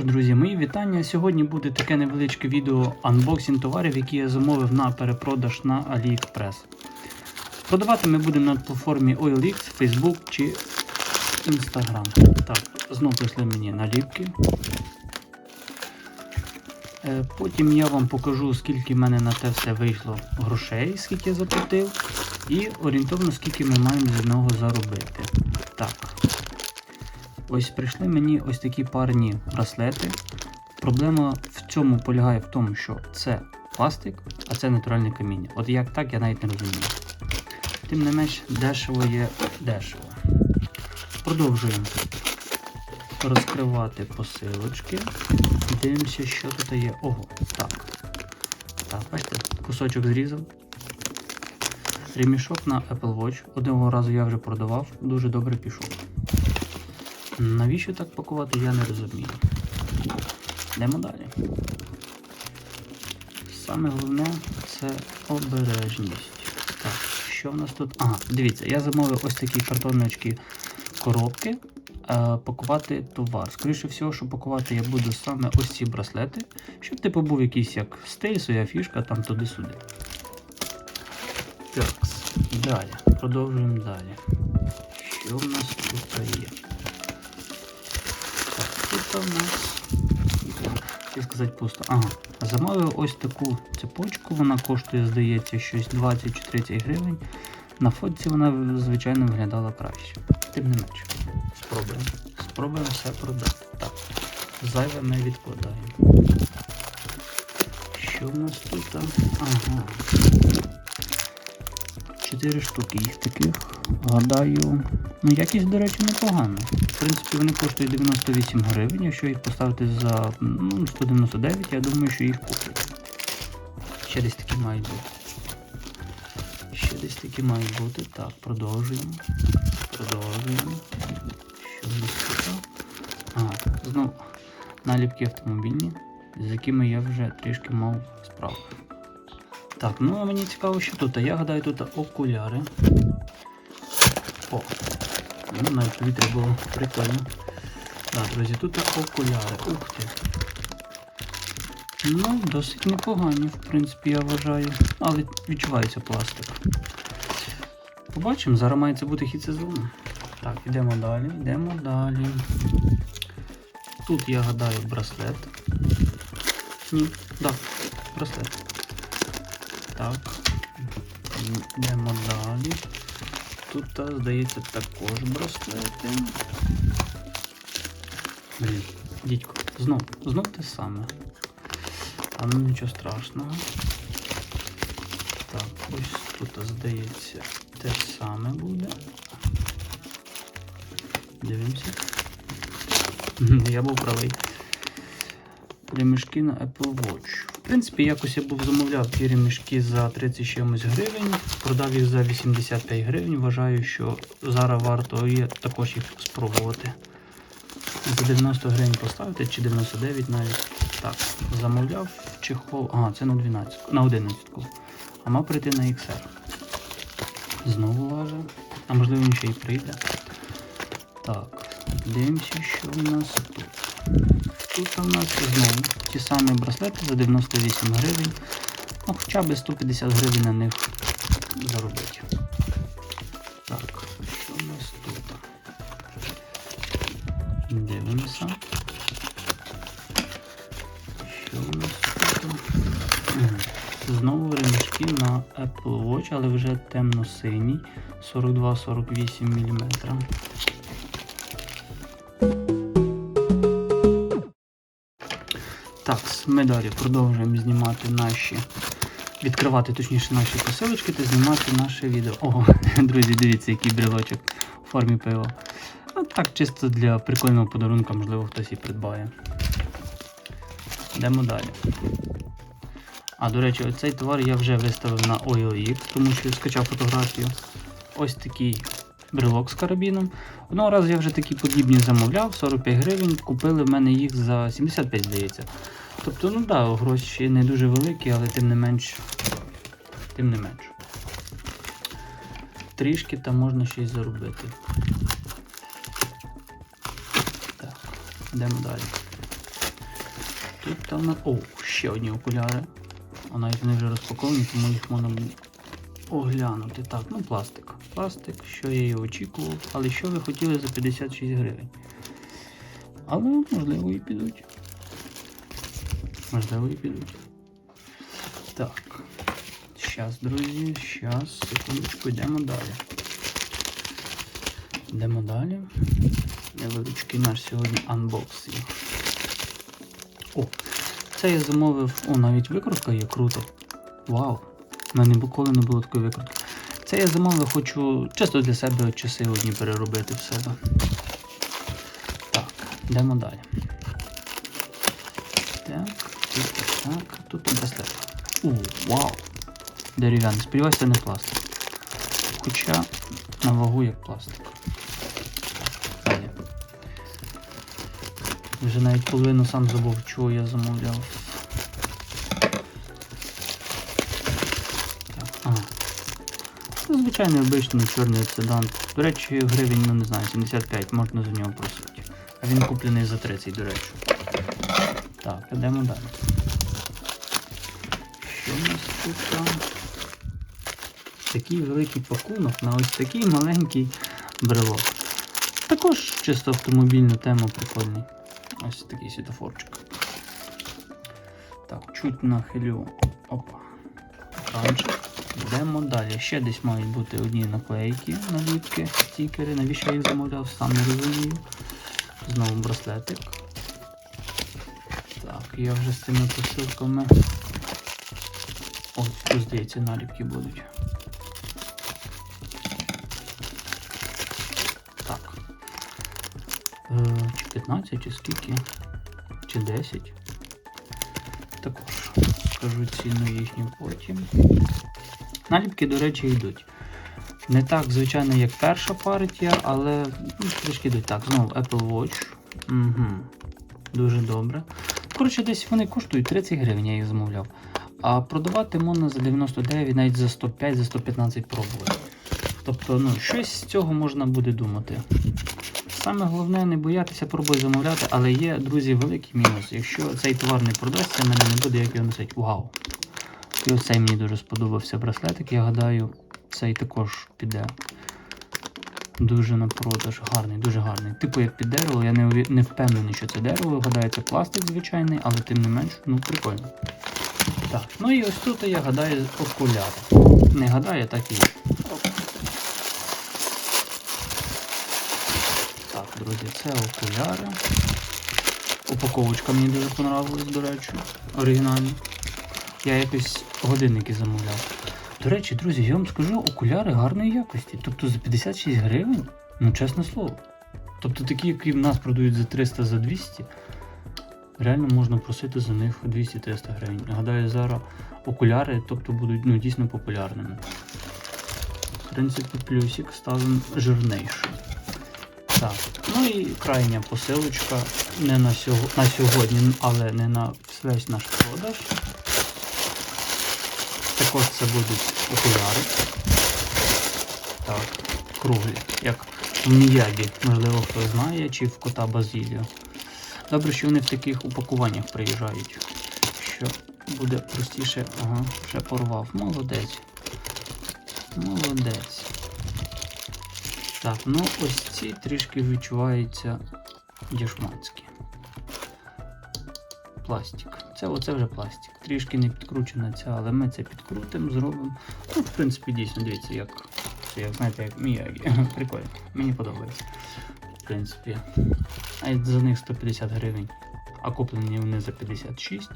ж, друзі, мої вітання. Сьогодні буде таке невеличке відео анбоксинг товарів, які я замовив на перепродаж на AliExpress. Продавати ми будемо на платформі OLX, Facebook чи Instagram. Так, знову прийшли мені наліпки. Е, Потім я вам покажу, скільки в мене на те все вийшло грошей, скільки я заплатив, і орієнтовно скільки ми маємо з нього заробити. Так. Ось прийшли мені ось такі парні браслети. Проблема в цьому полягає в тому, що це пластик, а це натуральне каміння. От як так, я навіть не розумію. Тим не менш, дешево є дешево. Продовжуємо розкривати посилочки. Дивимося, що тут є. Ого, так. Так, бачите, кусочок зрізав. Ремішок на Apple Watch. Одного разу я вже продавав, дуже добре пішов. Навіщо так пакувати, я не розумію. Йдемо далі. Саме головне це обережність. Так, що в нас тут? Ага, дивіться, я замовив ось такі картоночки коробки. е, Пакувати товар. Скоріше всього, що пакувати я буду саме ось ці браслети, щоб типу був якийсь як стиль, своя фішка там туди-сюди. Так, далі. Продовжуємо далі. Що в нас тут є? Тут у нас. Хотів сказати пусто. Ага. Замовив ось таку цепочку, вона коштує, здається, щось 20 чи 30 гривень. На фотці вона, звичайно, виглядала краще. Тим не менше. Спробуємо. Спробуємо все продати. Так. Зайве ми відкладаємо. Що в нас тут? Ага. Чотири штуки їх таких. Гадаю. Ну, якість, до речі, непогана. В принципі, вони коштують 98 гривень. Якщо їх поставити за ну, 199, я думаю, що їх куплять. Ще десь такі мають бути. Ще десь такі мають бути. Так, продовжуємо. Продовжуємо. Що в нас тут? Ага, знову наліпки автомобільні, з якими я вже трішки мав справу. Так, ну мені цікаво, що тут. Я гадаю, тут окуляри. О, ну навіть повітря було прикольно. Так, друзі, тут окуляри. Ух ти. Ну, досить непогані, в принципі, я вважаю. Але відчувається пластик. Побачимо, зараз має це бути хід сезону. Так, йдемо далі, йдемо далі. Тут я гадаю браслет. Ні, так, браслет. Так. Йдемо далі. Тут, здається, також браслети. Блін, дідько, знов, знов те саме. А ну нічого страшного. Так, ось тут, здається, те саме буде. Дивимося. Я був правий. Ремішки на Apple Watch. В принципі, якось я був замовляв ті ремішки за 30 чимось гривень, продав їх за 85 гривень. Вважаю, що зараз варто є також їх спробувати. За 90 гривень поставити чи 99 навіть. Так, замовляв чехол. Ага, це на 12, на 11. А мав прийти на XR. Знову важив. А можливо він ще й прийде. Так, дивимося, що в нас тут. Тут у нас знову ті самі браслети за 98 гривень. Ну, хоча б 150 гривень на них заробити. Так, що у нас тут? Дивимося. Що у нас тут? Знову ремішки на Apple Watch, але вже темно-синій, 42-48 мм. Так, ми далі продовжуємо знімати наші, відкривати точніше наші посилочки та знімати наше відео. Ого, друзі, дивіться, який брелочок у формі пива. А так, чисто для прикольного подарунка, можливо, хтось і придбає. Йдемо далі. А, до речі, оцей товар я вже виставив на OLX, тому що скачав фотографію. Ось такий брелок з карабіном. Одного разу я вже такі подібні замовляв, 45 гривень, купили в мене їх за 75, здається. Тобто, ну так, да, гроші не дуже великі, але тим не менш. Тим не менш. Трішки там можна щось заробити. Так, йдемо далі. Тут там на. О, ще одні окуляри. А навіть вони вже розпаковані, тому їх можна оглянути. Так, ну пластик. Пластик, що я і очікував. Але що ви хотіли за 56 гривень? Але можливо і підуть. Можливо і підуть. Так. Щас, друзі, щас, секундочку, йдемо далі. Йдемо далі. Невеличкий наш сьогодні анбоксинг. О, це я замовив. О, навіть викрутка є круто. Вау! У мене ніколи не було такої викрутки. Це я замовив, хочу чисто для себе часи одні переробити в себе. Так, йдемо далі. Так, тут так, тут браслет. О, вау! Дерев'яний. Сподіваюся, не пластик. Хоча на вагу як пластик. Далі. Вже навіть половину сам забув, чого я замовляв. Звичайний обичний чорний оцидант. До речі, гривень, ну не знаю, 75 можна за нього просити. А він куплений за 30, до речі. Так, йдемо далі. Що у нас тут? там? Такий великий пакунок на ось такий маленький брелок. Також чисто автомобільна тема прикольний. Ось такий світофорчик. Так, чуть нахилю. Опа. Екранчик. Йдемо далі. Ще десь мають бути одні наклейки, наліпки, стікери. Навіщо я їх замовляв, сам не розумію. Знову браслетик. Так, я вже з цими посилками. О, тут, здається, наліпки будуть. Так. Е, чи 15, чи скільки? Чи 10? Також скажу ціну їхню потім. Наліпки, до речі, йдуть. Не так, звичайно, як перша партія, але ну, трішки йдуть. Так, знову Apple Watch. Угу. Дуже добре. Коротше, десь вони коштують 30 гривень, я їх замовляв. А продавати можна за 99, навіть за 105, за 115 пробувати. Тобто, ну, щось з цього можна буде думати. Саме головне не боятися пробувати замовляти, але є, друзі, великий мінус. Якщо цей товар не продасться, мене не буде як його носити. Вау! І оцей мені дуже сподобався браслетик, я гадаю, цей також піде. Дуже на продаж. Гарний, дуже гарний. Типу як під дерево, я не, не впевнений, що це дерево. Гадаю, це пластик звичайний, але тим не менш, ну прикольно. Так, ну і ось тут я гадаю окуляри. Не гадаю, так і. Так, друзі, це окуляри. Упаковочка мені дуже понравилась, до речі. Оригінальні. Я якось годинники замовляв. До речі, друзі, я вам скажу, окуляри гарної якості. Тобто за 56 гривень, ну чесне слово. Тобто такі, які в нас продають за 300 за 200, реально можна просити за них 200-300 гривень. Гадаю, зараз окуляри тобто, будуть ну, дійсно популярними. В принципі, плюсик ставимо жирнейший. Так, ну і крайня посилочка не на, сього, на сьогодні, але не на весь наш продаж. Також це будуть окуляри. Так, круглі, як в Міябі, можливо, хто знає, чи в кота Базіліо. Добре, що вони в таких упакуваннях приїжджають. Що буде простіше. Ага, ще порвав. Молодець. Молодець. Так, ну ось ці трішки відчуваються дішманські. Пластик. Це оце вже пластик. Трішки не підкручена ця, але ми це підкрутимо, зробимо. Ну, в принципі, дійсно, дивіться, як, як знаєте, як Міягі. Прикольно. Мені подобається. В принципі. А за них 150 гривень. А куплені вони за 56.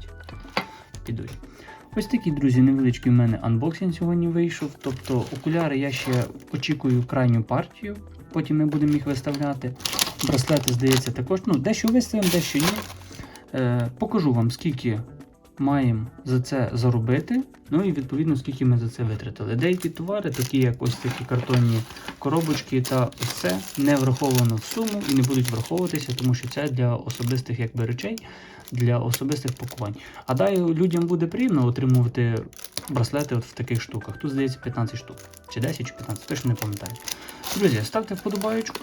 Підуть. Ось такий, друзі, невеличкий в мене анбоксинг сьогодні вийшов. Тобто окуляри я ще очікую крайню партію, потім ми будемо їх виставляти. Браслети, здається, також. Ну, дещо виставимо, дещо ні. Е, покажу вам, скільки маємо за це заробити. Ну і відповідно, скільки ми за це витратили. Деякі товари, такі як ось такі картонні коробочки та ось це, не враховано в суму і не будуть враховуватися, тому що це для особистих якби, речей, для особистих пакувань. А далі людям буде приємно отримувати браслети от в таких штуках. Тут здається 15 штук. Чи 10, чи 15, точно не пам'ятаю. Друзі, ставте вподобаючку.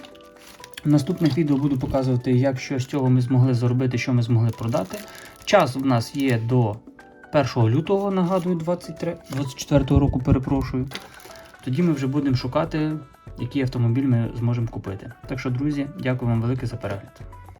В наступних відео буду показувати, як що з цього ми змогли заробити, що ми змогли продати. Час в нас є до 1 лютого, нагадую, 23, 24 року, перепрошую. Тоді ми вже будемо шукати, який автомобіль ми зможемо купити. Так що, друзі, дякую вам велике за перегляд.